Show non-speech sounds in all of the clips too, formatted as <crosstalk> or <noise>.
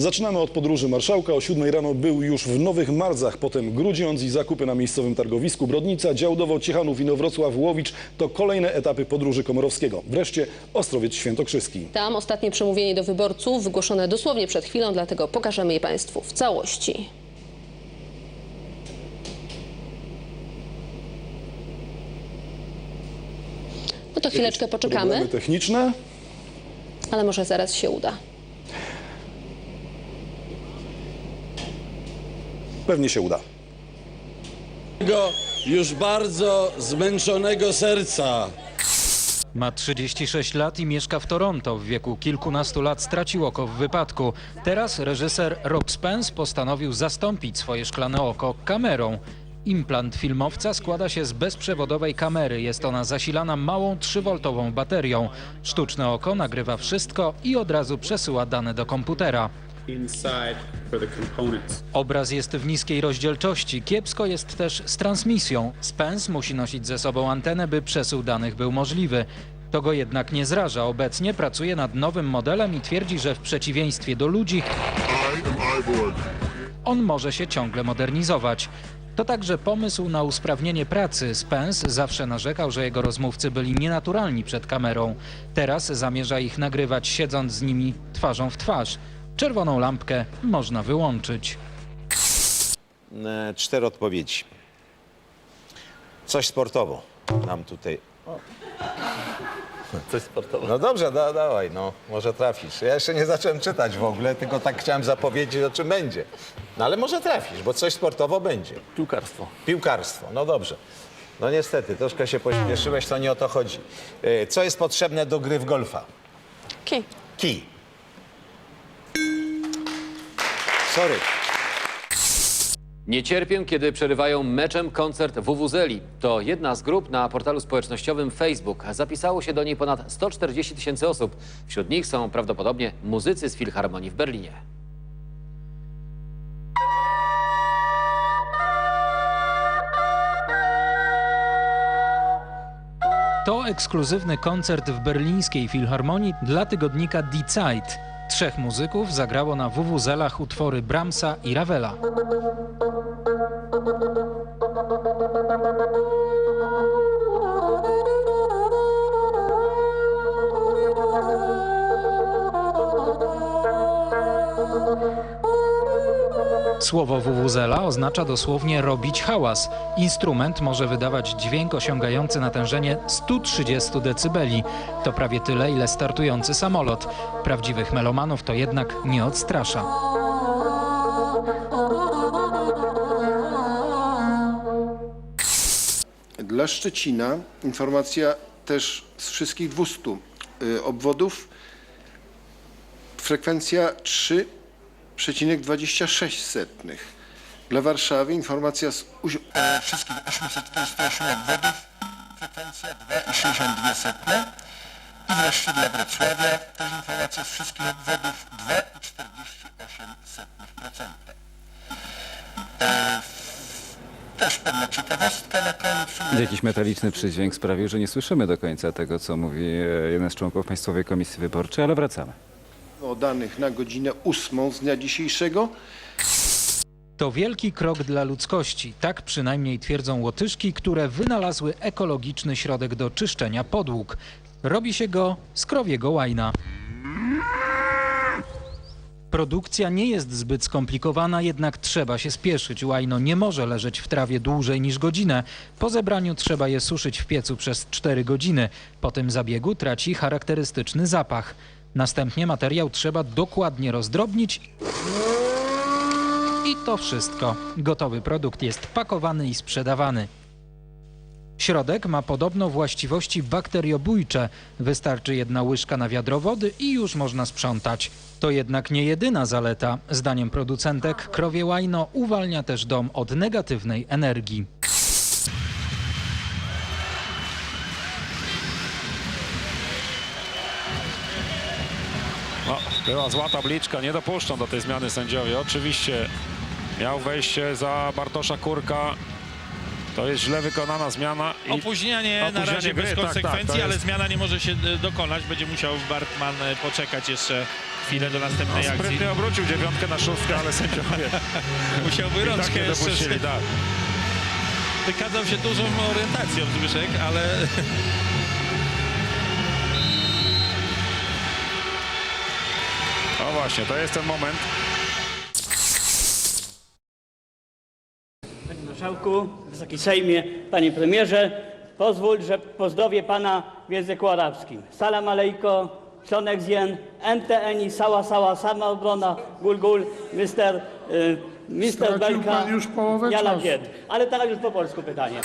Zaczynamy od podróży marszałka. O 7 rano był już w Nowych Mardzach, potem Grudziądz i zakupy na miejscowym targowisku. Brodnica, Działdowo, Ciechanów, Inowrocław, Łowicz to kolejne etapy podróży Komorowskiego. Wreszcie Ostrowiec Świętokrzyski. Tam ostatnie przemówienie do wyborców wygłoszone dosłownie przed chwilą, dlatego pokażemy je Państwu w całości. No to chwileczkę poczekamy, Problemy techniczne. ale może zaraz się uda. Pewnie się uda. Jego już bardzo zmęczonego serca. Ma 36 lat i mieszka w Toronto. W wieku kilkunastu lat stracił oko w wypadku. Teraz reżyser Rob Spence postanowił zastąpić swoje szklane oko kamerą. Implant filmowca składa się z bezprzewodowej kamery. Jest ona zasilana małą 3V baterią. Sztuczne oko nagrywa wszystko i od razu przesyła dane do komputera. Obraz jest w niskiej rozdzielczości. Kiepsko jest też z transmisją. Spence musi nosić ze sobą antenę, by przesył danych był możliwy. To go jednak nie zraża. Obecnie pracuje nad nowym modelem i twierdzi, że w przeciwieństwie do ludzi on może się ciągle modernizować. To także pomysł na usprawnienie pracy. Spence zawsze narzekał, że jego rozmówcy byli nienaturalni przed kamerą. Teraz zamierza ich nagrywać siedząc z nimi twarzą w twarz. Czerwoną lampkę można wyłączyć. E, cztery odpowiedzi. Coś sportowo nam tutaj. Coś sportowego. No dobrze, da, dawaj, no, może trafisz. Ja jeszcze nie zacząłem czytać w ogóle, tylko tak chciałem zapowiedzieć, o czym będzie. No ale może trafisz, bo coś sportowo będzie. Piłkarstwo. Piłkarstwo, no dobrze. No niestety, troszkę się pośpieszyłeś, to nie o to chodzi. E, Co jest potrzebne do gry w golfa? Okej. Kij. Sorry. Nie cierpię, kiedy przerywają meczem koncert WWZeli. To jedna z grup na portalu społecznościowym Facebook. Zapisało się do niej ponad 140 tysięcy osób. Wśród nich są prawdopodobnie muzycy z Filharmonii w Berlinie. To ekskluzywny koncert w berlińskiej filharmonii dla tygodnika Die Zeit. Trzech muzyków zagrało na WWZelach utwory Brahmsa i Ravela. Słowo WWZela oznacza dosłownie robić hałas. Instrument może wydawać dźwięk osiągający natężenie 130 dB. To prawie tyle, ile startujący samolot. Prawdziwych melomanów to jednak nie odstrasza. Dla Szczecina informacja też z wszystkich 200 y, obwodów. Frekwencja 3,26. Dla Warszawy informacja z uzi- e, wszystkich 828 obwodów. Frekwencja 2,62. I wreszcie dla Wrocławia też informacja z wszystkich obwodów 2,48%. E, Też pewna ciekawostka na koniec. Jakiś metaliczny przydźwięk sprawił, że nie słyszymy do końca tego, co mówi e, jeden z członków Państwowej Komisji Wyborczej, ale wracamy. O danych na godzinę 8 z dnia dzisiejszego. To wielki krok dla ludzkości. Tak przynajmniej twierdzą Łotyszki, które wynalazły ekologiczny środek do czyszczenia podłóg. Robi się go z krowiego łajna. Produkcja nie jest zbyt skomplikowana, jednak trzeba się spieszyć. Łajno nie może leżeć w trawie dłużej niż godzinę. Po zebraniu trzeba je suszyć w piecu przez 4 godziny. Po tym zabiegu traci charakterystyczny zapach. Następnie materiał trzeba dokładnie rozdrobnić i to wszystko. Gotowy produkt jest pakowany i sprzedawany. Środek ma podobno właściwości bakteriobójcze. Wystarczy jedna łyżka na wiadro wody i już można sprzątać. To jednak nie jedyna zaleta. Zdaniem producentek krowie łajno uwalnia też dom od negatywnej energii. No, była zła tabliczka, nie dopuszczą do tej zmiany sędziowie. Oczywiście miał wejście za Bartosza Kurka. To jest źle wykonana zmiana. I Opóźnienie, na opóźnienie razie gry, bez tak, tak, konsekwencji, to ale jest- zmiana nie może się e, dokonać. Będzie musiał Bartman e, poczekać jeszcze chwilę do następnej no, akcji. obrócił dziewiątkę na szóstkę, ale sędziowie <laughs> Musiałby i tak jeszcze... Tak. Wykazał się dużą orientacją Zbyszek, ale <laughs> właśnie, to jest ten moment. Panie Marszałku, Wysoki Sejmie, Panie Premierze, pozwól, że pozdrowię Pana w języku arabskim. Salam alejko, członek zien, NTN, sała, sała, sama obrona, gul, gul, mister, y, mister Belka, już Jala Gied. Ale teraz już po polsku pytanie.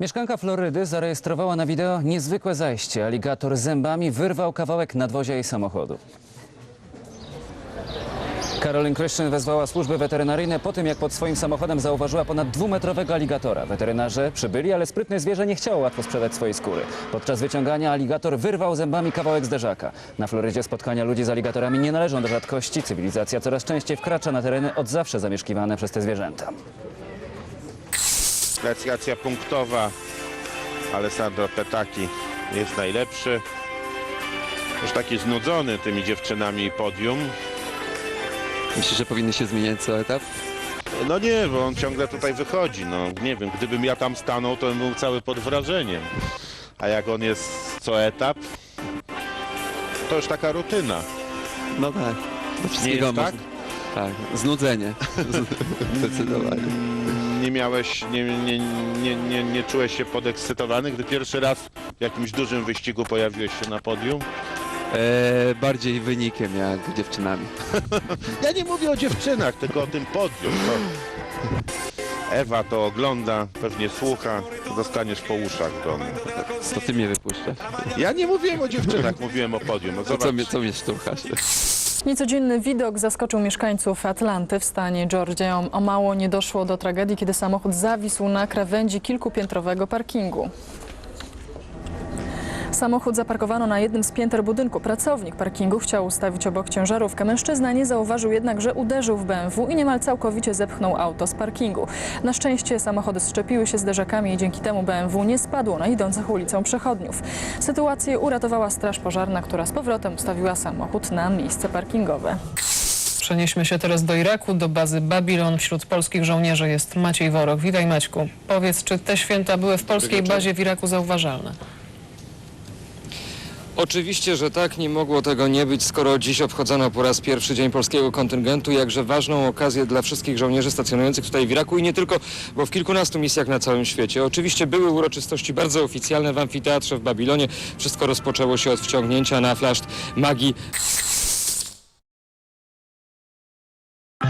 Mieszkanka Florydy zarejestrowała na wideo niezwykłe zajście. Aligator zębami wyrwał kawałek nadwozia jej samochodu. Caroline Christian wezwała służby weterynaryjne po tym, jak pod swoim samochodem zauważyła ponad dwumetrowego aligatora. Weterynarze przybyli, ale sprytne zwierzę nie chciało łatwo sprzedać swojej skóry. Podczas wyciągania aligator wyrwał zębami kawałek zderzaka. Na Florydzie spotkania ludzi z aligatorami nie należą do rzadkości. Cywilizacja coraz częściej wkracza na tereny od zawsze zamieszkiwane przez te zwierzęta. Klasyfikacja punktowa. Alessandro Petaki jest najlepszy. Już taki znudzony tymi dziewczynami podium. Myślisz, że powinny się zmieniać co etap? No nie, bo on ciągle tutaj wychodzi. No nie wiem, gdybym ja tam stanął, to bym był cały pod wrażeniem. A jak on jest co etap, to już taka rutyna. No tak. Do wszystkiego jest można. tak? Tak, znudzenie. <laughs> Zdecydowanie. Nie miałeś, nie, nie, nie, nie, nie czułeś się podekscytowany, gdy pierwszy raz w jakimś dużym wyścigu pojawiłeś się na podium? E, bardziej wynikiem jak dziewczynami. <laughs> Ja nie mówię o dziewczynach, tylko o tym podium. To Ewa to ogląda, pewnie słucha, dostaniesz po uszach domu. To ty mnie wypuszczasz. Ja nie mówiłem o dziewczynach, mówiłem o podium. No To zobacz, co mnie, co mnie szturchasz? Niecodzienny widok zaskoczył mieszkańców Atlanty w stanie Georgia. O mało nie doszło do tragedii, kiedy samochód zawisł na krawędzi kilkupiętrowego parkingu. Samochód zaparkowano na jednym z pięter budynku. Pracownik parkingu chciał ustawić obok ciężarówkę. Mężczyzna nie zauważył jednak, że uderzył w BMW i niemal całkowicie zepchnął auto z parkingu. Na szczęście samochody szczepiły się zderzakami i dzięki temu BMW nie spadło na idących ulicą przechodniów. Sytuację uratowała straż pożarna, która z powrotem ustawiła samochód na miejsce parkingowe. Przenieśmy się teraz do Iraku, do bazy Babilon. Wśród polskich żołnierzy jest Maciej Worok. Witaj Maćku. Powiedz, czy te święta były w polskiej bazie w Iraku zauważalne? Oczywiście, że tak, nie mogło tego nie być, skoro dziś obchodzono po raz pierwszy Dzień Polskiego Kontyngentu, jakże ważną okazję dla wszystkich żołnierzy stacjonujących tutaj w Iraku i nie tylko, bo w kilkunastu misjach na całym świecie. Oczywiście były uroczystości bardzo oficjalne w amfiteatrze w Babilonie. Wszystko rozpoczęło się od wciągnięcia na flaszt magii